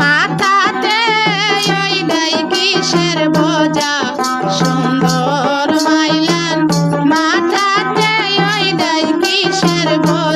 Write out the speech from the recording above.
মাথাতে ওই দেয় কিসের বোঝা? সুন্দর মাইলান। মাথাতে ওই দেয় কিসের বোঝা?